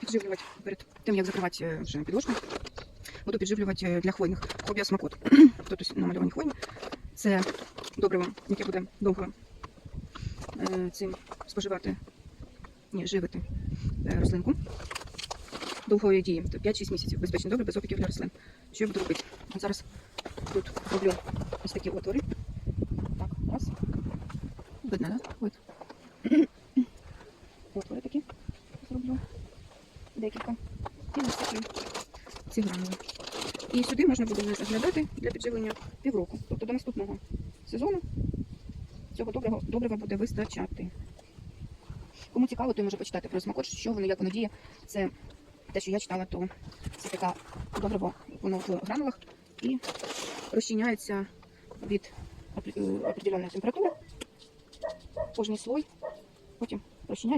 підживлювати перед тим, як закривати е, вже підложку. Буду підживлювати е, для хвойних хобі смакот. Тут намальовані хвойні. Це добриво, яке буде довго е, цим споживати, ні, живити рослинку. Довгої дії, 5-6 місяців. Безпечне добре, без опіків для рослин. Що я буду робити? Зараз тут роблю ось такі отвори. Так, раз. Видно, да? Отвори такі зроблю. Декілька. І ось такі ці гранули. І сюди можна буде заглядати для підживлення півроку. Тобто до наступного сезону цього доброго, добрива буде вистачати. Кому цікаво, той може почитати про смакот, що воно, як воно діє. Це те, що я читала, то це така добриво, воно в гранулах і розчиняється від определеної температури. Кожний слой потім розчиняється.